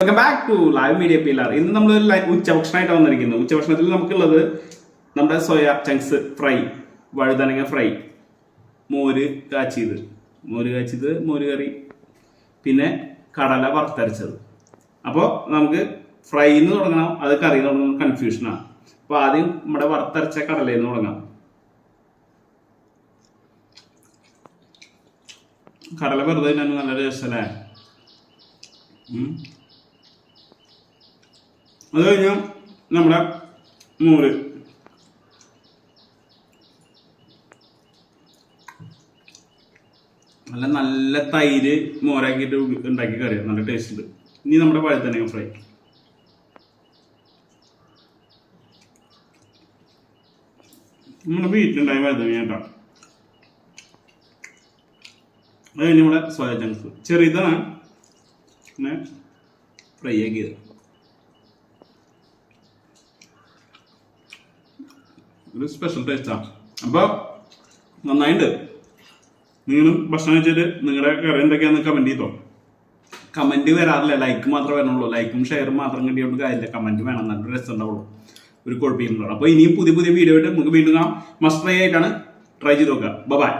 Welcome back to live media pillar ഇന്ന് നമ്മൾ ഉച്ചഭക്ഷണമായിട്ട് വന്നിരിക്കുന്നത്. ഉച്ചഭക്ഷണത്തിൽ നമുക്കുള്ളത് നമ്മുടെ സോയ ചങ്ക്സ് ഫ്രൈ വഴുതനങ്ങ ഫ്രൈ മോര് കാച്ചിയത്. മോര് കാച്ചിയത് മോര് കറി പിന്നെ കടല വറുത്തരച്ചത്. അപ്പോൾ നമുക്ക് ഫ്രൈ എന്ന് തുടങ്ങണം. അത് കറി എന്ന് തുടങ്ങണം കൺഫ്യൂഷനാണ് അപ്പോൾ ആദ്യം നമ്മുടെ വറുത്തരച്ച കടലയിൽ നിന്ന് തുടങ്ങാം. കടല വെറുതെ നല്ല രസമല്ലേ. അത് കഴിഞ്ഞാൽ നമ്മുടെ മോര് നല്ല നല്ല തൈര് മോരാക്കിയിട്ട് ഉണ്ടാക്കി കറിയാം. നല്ല ടേസ്റ്റ് ഉണ്ട്. ഇനി നമ്മുടെ വഴുതനങ്ങ ഫ്രൈ. നമ്മുടെ വീട്ടിലുണ്ടായ വഴുതനങ്ങ കേട്ടോ. അത് കഴിഞ്ഞ് നമ്മുടെ സോയ ചങ്ക്സ് ചെറിയതാണ്. പിന്നെ ഫ്രൈ ആക്കിയത്. ഒരു സ്പെഷ്യൽ ടേസ്റ്റാണ് അപ്പോൾ നന്നായിട്ടുണ്ട് നിങ്ങളും ഭക്ഷണം കഴിച്ചിട്ട് നിങ്ങളുടെ കറി എന്തൊക്കെയാണെന്ന് കമന്റ് ചെയ്തോ? കമന്റ് വരാറില്ല. ലൈക്ക് മാത്രമേ വരണുള്ളൂ. ലൈക്കും ഷെയറും മാത്രം കിട്ടിയോണ്ട് കാര്യമില്ല. കമന്റ് വേണം. നല്ല രസം ഉണ്ടാവുള്ളൂ. ഒരു കുഴപ്പമില്ല. അപ്പോൾ ഇനിയും പുതിയ പുതിയ വീഡിയോ ആയിട്ട് നമുക്ക് വീണ്ടും മസ്റ്റ് ട്രൈ ആയിട്ടാണ് ട്രൈ ചെയ്ത് നോക്കുക. ബൈ